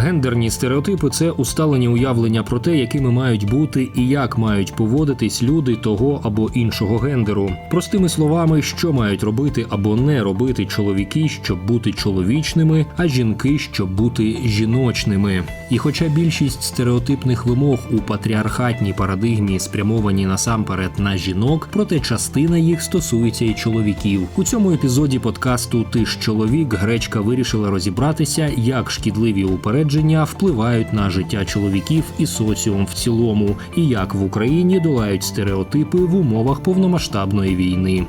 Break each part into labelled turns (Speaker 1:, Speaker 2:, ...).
Speaker 1: Гендерні стереотипи це усталені уявлення про те, якими мають бути і як мають поводитись люди того або іншого гендеру. Простими словами, що мають робити або не робити чоловіки, щоб бути чоловічними, а жінки, щоб бути жіночними. І хоча більшість стереотипних вимог у патріархатній парадигмі спрямовані насамперед на жінок, проте частина їх стосується і чоловіків. У цьому епізоді подкасту Ти ж чоловік гречка вирішила розібратися, як шкідливі упередження впливають на життя чоловіків і соціум в цілому, і як в Україні долають стереотипи в умовах повномасштабної війни.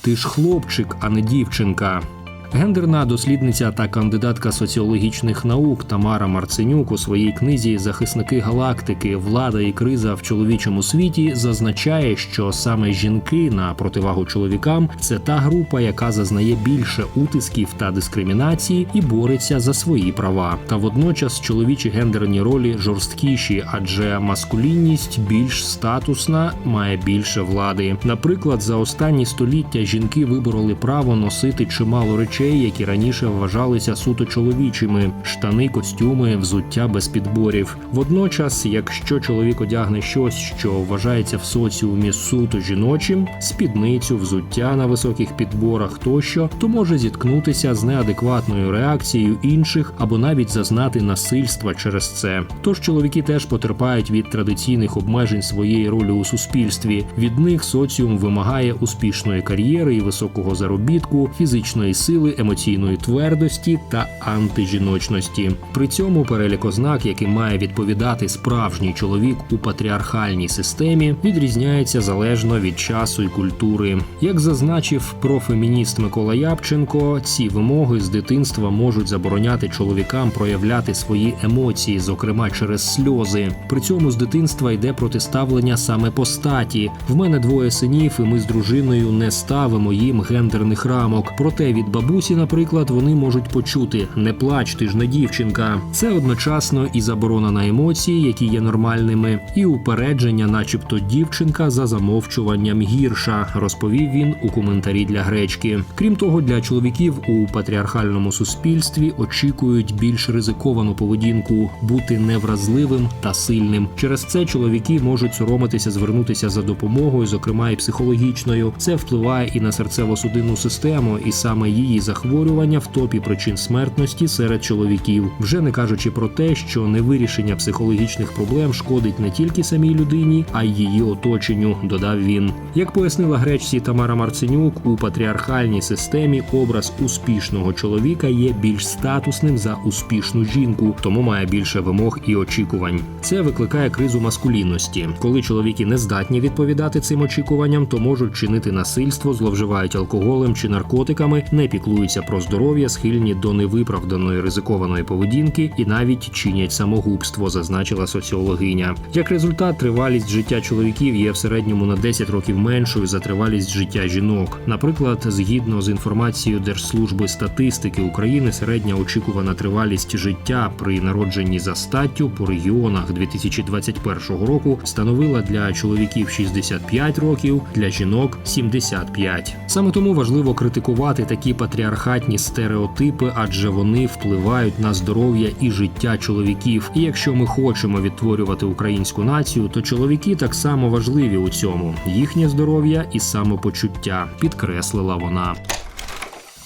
Speaker 1: Ти ж хлопчик, а не дівчинка. Гендерна дослідниця та кандидатка соціологічних наук Тамара Марценюк у своїй книзі Захисники галактики, влада і криза в чоловічому світі зазначає, що саме жінки на противагу чоловікам це та група, яка зазнає більше утисків та дискримінації і бореться за свої права. Та водночас чоловічі гендерні ролі жорсткіші, адже маскулінність більш статусна, має більше влади. Наприклад, за останні століття жінки вибороли право носити чимало речей, які раніше вважалися суто чоловічими: штани, костюми, взуття без підборів. Водночас, якщо чоловік одягне щось, що вважається в соціумі суто жіночим, спідницю, взуття на високих підборах тощо, то може зіткнутися з неадекватною реакцією інших або навіть зазнати насильства через це. Тож чоловіки теж потерпають від традиційних обмежень своєї ролі у суспільстві. Від них соціум вимагає успішної кар'єри і високого заробітку, фізичної сили, емоційної твердості та антижіночності. При цьому перелік ознак, яким має відповідати справжній чоловік у патріархальній системі, відрізняється залежно від часу і культури. Як зазначив профемініст Микола Япченко, ці вимоги з дитинства можуть забороняти чоловікам проявляти свої емоції, зокрема через сльози. При цьому з дитинства йде протиставлення саме по статі. В мене двоє синів, і ми з дружиною не ставимо їм гендерних рамок. Проте від бабусі, наприклад, вони можуть почути не плач, ти ж не дівчинка. Це одночасно і заборона на емоції, які є нормальними, і упередження, начебто, дівчинка за замовчуванням гірша, розповів він у коментарі для гречки. Крім того, для чоловіків у патріархальному суспільстві очікують більш ризиковану поведінку, бути невразливим та сильним. Через це чоловіки можуть соромитися звернутися за допомогою, зокрема і психологічною. Це впливає і на серцево-судинну систему, і саме її захворювання в топі причин смертності серед чоловіків, вже не кажучи про те, що невирішення психологічних проблем шкодить не тільки самій людині, а й її оточенню. Додав він. Як пояснила гречці Тамара Марценюк, у патріархальній системі образ успішного чоловіка є більш статусним за успішну жінку, тому має більше вимог і очікувань. Це викликає кризу маскулінності. Коли чоловіки не здатні відповідати цим очікуванням, то можуть чинити насильство, зловживають алкоголем чи наркотиками, не піклуються про здоров'я, схильні до невиправданої ризикованої поведінки і навіть чинять самогубство, зазначила соціологиня. Як результат, тривалість життя чоловіків є в середньому на 10 років меншою за тривалість життя жінок. Наприклад, згідно з інформацією Держслужби статистики України, середня очікувана тривалість життя при народженні за статтю по регіонах 2021 року становила для чоловіків 65 років, для жінок 75. Саме тому важливо критикувати такі патріархатні стереотипи, адже вони впливають на здоров'я і життя чоловіків. І якщо ми хочемо відтворювати українську націю, то чоловіки так само важливі у цьому їхнє здоров'я і самопочуття, підкреслила вона.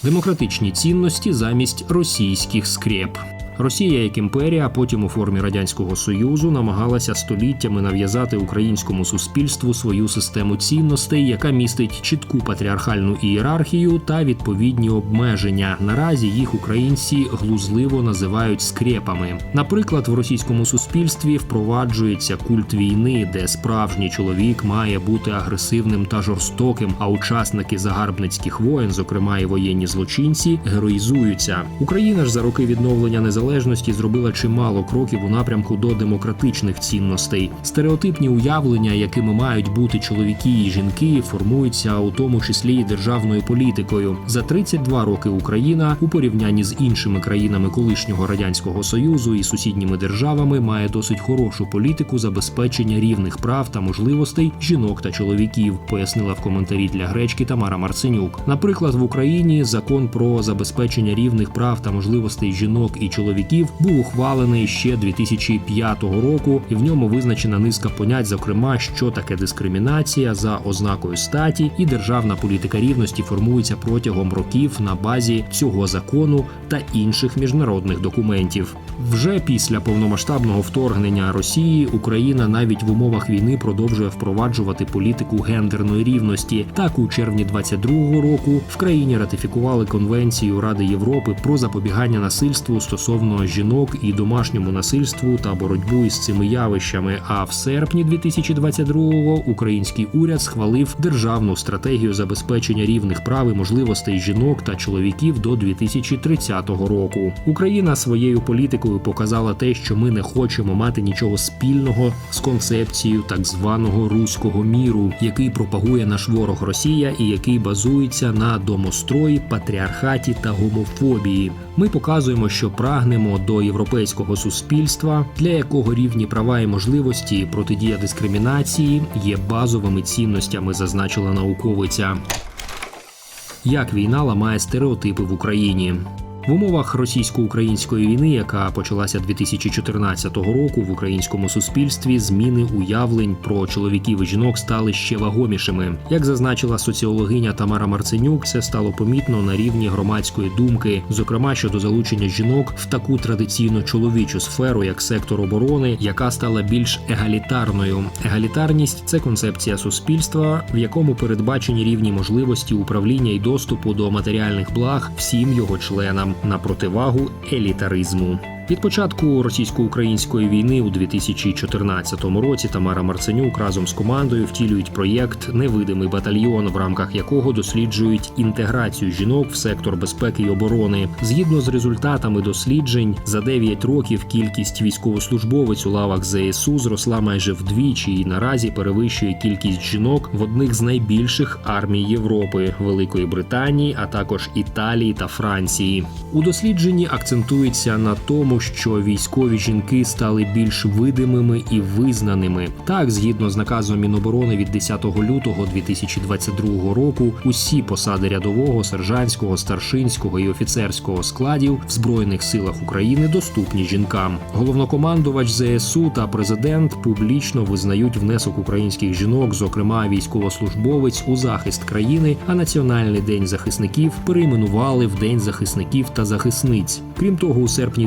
Speaker 1: Демократичні цінності замість російських скреп. Росія як імперія, а потім у формі радянського союзу намагалася століттями нав'язати українському суспільству свою систему цінностей, яка містить чітку патріархальну ієрархію та відповідні обмеження. Наразі їх українці глузливо називають скрепами. Наприклад, в російському суспільстві впроваджується культ війни, де справжній чоловік має бути агресивним та жорстоким, а учасники загарбницьких воєн, зокрема і воєнні злочинці, героїзуються. Україна ж за роки відновлення незалежності зробила чимало кроків у напрямку до демократичних цінностей. Стереотипні уявлення, якими мають бути чоловіки і жінки, формуються у тому числі і державною політикою. За 32 роки Україна у порівнянні з іншими країнами колишнього радянського союзу і сусідніми державами має досить хорошу політику забезпечення рівних прав та можливостей жінок та чоловіків, пояснила в коментарі для гречки Тамара Марценюк. Наприклад, в Україні закон про забезпечення рівних прав та можливостей жінок і чоловіків чоловіків був ухвалений ще 2005 року, і в ньому визначена низка понять, зокрема, що таке дискримінація за ознакою статі, і державна політика рівності формується протягом років на базі цього закону та інших міжнародних документів. Вже після повномасштабного вторгнення Росії Україна навіть в умовах війни продовжує впроваджувати політику гендерної рівності. Так, у червні 22-го року в країні ратифікували конвенцію Ради Європи про запобігання насильству стосовно жінок і домашньому насильству та боротьбу із цими явищами. А в серпні 2022-го український уряд схвалив державну стратегію забезпечення рівних прав і можливостей жінок та чоловіків до 2030 року. Україна своєю політикою показала те, що ми не хочемо мати нічого спільного з концепцією так званого руського міру, який пропагує наш ворог Росія і який базується на домострої, патріархаті та гомофобії. Ми показуємо, що прагнемо до європейського суспільства, для якого рівні права і можливості протидія дискримінації є базовими цінностями, зазначила науковиця. Як війна ламає стереотипи в Україні? В умовах російсько-української війни, яка почалася 2014 року, в українському суспільстві зміни уявлень про чоловіків і жінок стали ще вагомішими. Як зазначила соціологиня Тамара Марценюк, це стало помітно на рівні громадської думки, зокрема щодо залучення жінок в таку традиційно чоловічу сферу, як сектор оборони, яка стала більш егалітарною. Егалітарність це концепція суспільства, в якому передбачені рівні можливості управління і доступу до матеріальних благ всім його членам на противагу елітаризму. Від початку російсько-української війни у 2014 році Тамара Марценюк разом з командою втілюють проєкт Невидимий батальйон, в рамках якого досліджують інтеграцію жінок в сектор безпеки і оборони. Згідно з результатами досліджень, за 9 років кількість військовослужбовець у лавах ЗСУ зросла майже вдвічі і наразі перевищує кількість жінок в одних з найбільших армій Європи Великої Британії, а також Італії та Франції. У дослідженні акцентується на тому, що військові жінки стали більш видимими і визнаними. Так, згідно з наказом Міноборони від 10 лютого 2022 року, усі посади рядового, сержантського, старшинського і офіцерського складів в збройних силах України доступні жінкам. Головнокомандувач ЗСУ та президент публічно визнають внесок українських жінок, зокрема військовослужбовець, у захист країни. А національний день захисників перейменували в День захисників та захисниць. Крім того, у серпні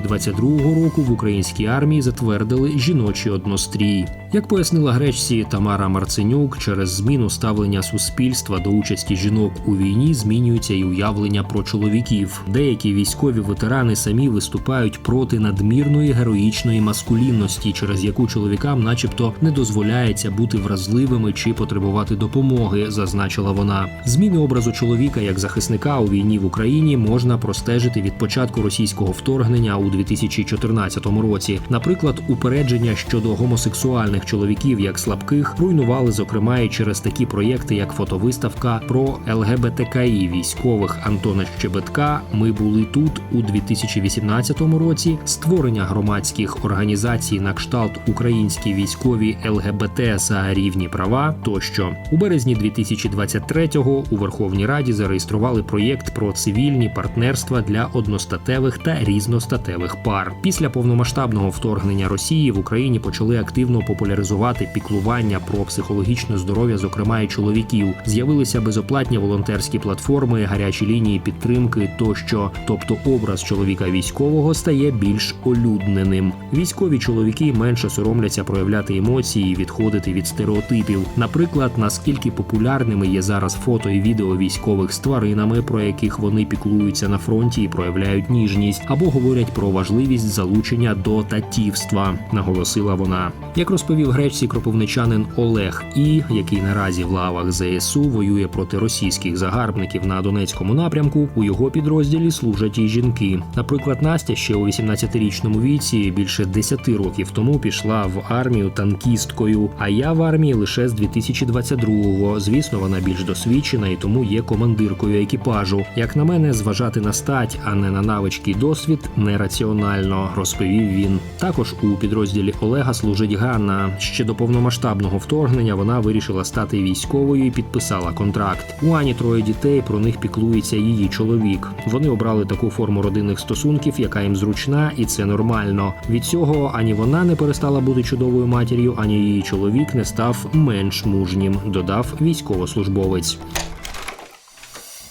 Speaker 1: 2022 року в українській армії затвердили жіночий однострій. Як пояснила гречці Тамара Марценюк, через зміну ставлення суспільства до участі жінок у війні змінюється і уявлення про чоловіків. Деякі військові ветерани самі виступають проти надмірної героїчної маскулінності, через яку чоловікам, начебто, не дозволяється бути вразливими чи потребувати допомоги, зазначила вона. Зміни образу чоловіка як захисника у війні в Україні можна простежити від початку російського вторгнення у 2014 році. Наприклад, упередження щодо гомосексуальних чоловіків як слабких руйнували, зокрема, і через такі проєкти, як фотовиставка про ЛГБТКІ військових Антона Щебетка. Ми були тут у 2018 році. Створення громадських організацій на кшталт українські військові ЛГБТ за рівні права тощо у березні 2023-го у Верховній Раді зареєстрували проєкт про цивільні партнерства для одностатевих та різностатевих пар. Після повномасштабного вторгнення Росії в Україні почали активно популяризувати піклування про психологічне здоров'я, зокрема і чоловіків. З'явилися безоплатні волонтерські платформи, гарячі лінії підтримки тощо. Тобто, образ чоловіка військового стає більш олюдненим. Військові чоловіки менше соромляться проявляти емоції, відходити від стереотипів. Наприклад, наскільки популярними є зараз фото і відео військових з тваринами, про яких вони піклуються на фронті і проявляють ніжність, або говорять про важливість залучення до татівства, наголосила вона. Як розповів гречці кропивничанин Олег І, який наразі в лавах ЗСУ воює проти російських загарбників на Донецькому напрямку, у його підрозділі служать і жінки. Наприклад, Настя ще у 18-річному віці більше 10 років тому пішла в армію танкісткою. А я в армії лише з 2022-го. Звісно, вона більш досвідчена і тому є командиркою екіпажу. Як на мене, зважати на стать, а не на навички і досвід не раціонально, розповів він. Також у підрозділі Олега служить Ганна. Ще до повномасштабного вторгнення вона вирішила стати військовою і підписала контракт. У Ані троє дітей. Про них піклується її чоловік. Вони обрали таку форму родинних стосунків, яка їм зручна, і це нормально. Від цього ані вона не перестала бути чудовою матір'ю, ані її чоловік не став менш мужнім. Додав військовослужбовець.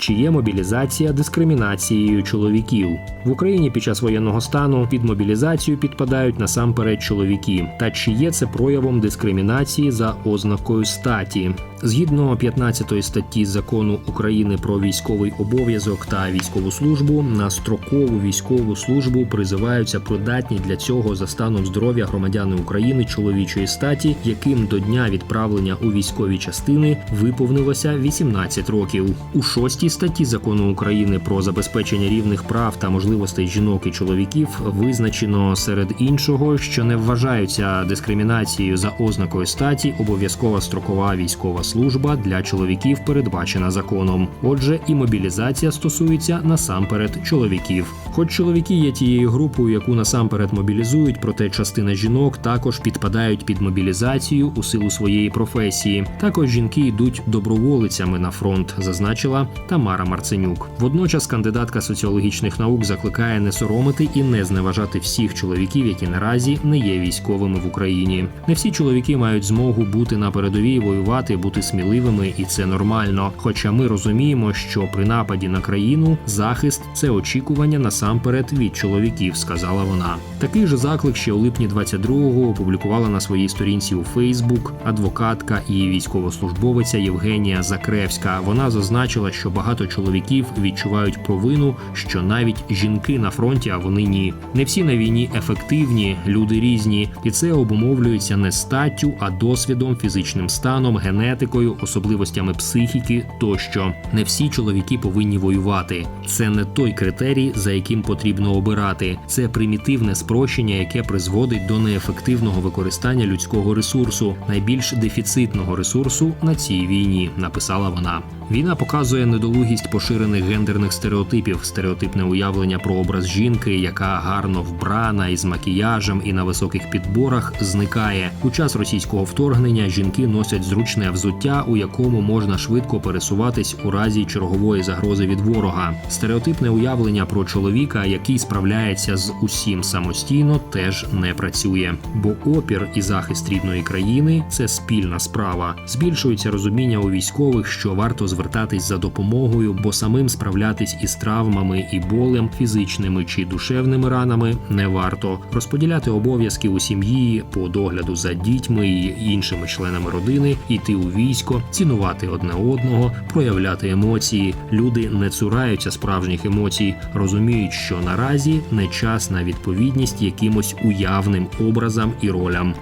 Speaker 1: Чи є мобілізація дискримінацією чоловіків в Україні під час воєнного стану під мобілізацію підпадають насамперед чоловіки? Та чи є це проявом дискримінації за ознакою статі? Згідно 15 статті закону України про військовий обов'язок та військову службу на строкову військову службу призиваються придатні для цього за станом здоров'я громадяни України чоловічої статі, яким до дня відправлення у військові частини виповнилося 18 років. У шостій статті закону України про забезпечення рівних прав та можливостей жінок і чоловіків визначено серед іншого, що не вважаються дискримінацією за ознакою статі обов'язкова строкова військова служба для чоловіків передбачена законом. Отже, і мобілізація стосується насамперед чоловіків. Хоч чоловіки є тією групою, яку насамперед мобілізують, проте частина жінок також підпадають під мобілізацію у силу своєї професії. Також жінки йдуть доброволицями на фронт, зазначила Тамара Марценюк. Водночас кандидатка соціологічних наук закликає не соромити і не зневажати всіх чоловіків, які наразі не є військовими в Україні. Не всі чоловіки мають змогу бути на передовій, воювати, бути сміливими, і це нормально. Хоча ми розуміємо, що при нападі на країну захист це очікування насамперед від чоловіків, сказала вона. Такий же заклик ще у липні 22-го опублікувала на своїй сторінці у Фейсбук адвокатка і військовослужбовиця Євгенія Закревська. Вона зазначила, що багато чоловіків відчувають провину, що навіть жінки на фронті, а вони ні. Не всі на війні ефективні, люди різні, і це обумовлюється не статтю, а досвідом, фізичним станом, генетикою, особливостями психіки тощо. Не всі чоловіки повинні воювати. Це не той критерій, за яким потрібно обирати. Це примітивне спрощення, яке призводить до неефективного використання людського ресурсу, найбільш дефіцитного ресурсу на цій війні, написала вона. Війна показує недолугість поширених гендерних стереотипів, стереотипне уявлення про образ жінки, яка гарно вбрана із макіяжем і на високих підборах, зникає. У час російського вторгнення жінки носять зручне взуття, у якому можна швидко пересуватись у разі чергової загрози від ворога. Стереотипне уявлення про чоловіка, який справляється з усім самостійно, теж не працює. Бо опір і захист рідної країни це спільна справа. Збільшується розуміння у військових, що варто звертатись за допомогою, бо самим справлятись із травмами і болем, фізичними чи душевними ранами не варто розподіляти обов'язки у сім'ї по догляду за дітьми і іншими членами родини, йти у військо, цінувати одне одного, проявляти емоції. Люди не цураються справжніх емоцій, розуміють, що наразі не час на відповідність якимось уявним образам і ролям.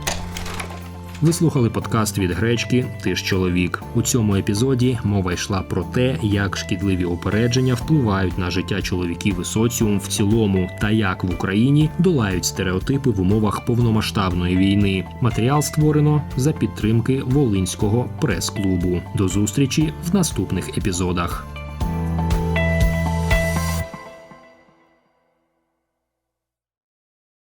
Speaker 1: Ви слухали подкаст від гречки Ти ж чоловік. У цьому епізоді мова йшла про те, як шкідливі упередження впливають на життя чоловіків і соціум в цілому, та як в Україні долають стереотипи в умовах повномасштабної війни. Матеріал створено за підтримки Волинського прес-клубу. До зустрічі в наступних епізодах.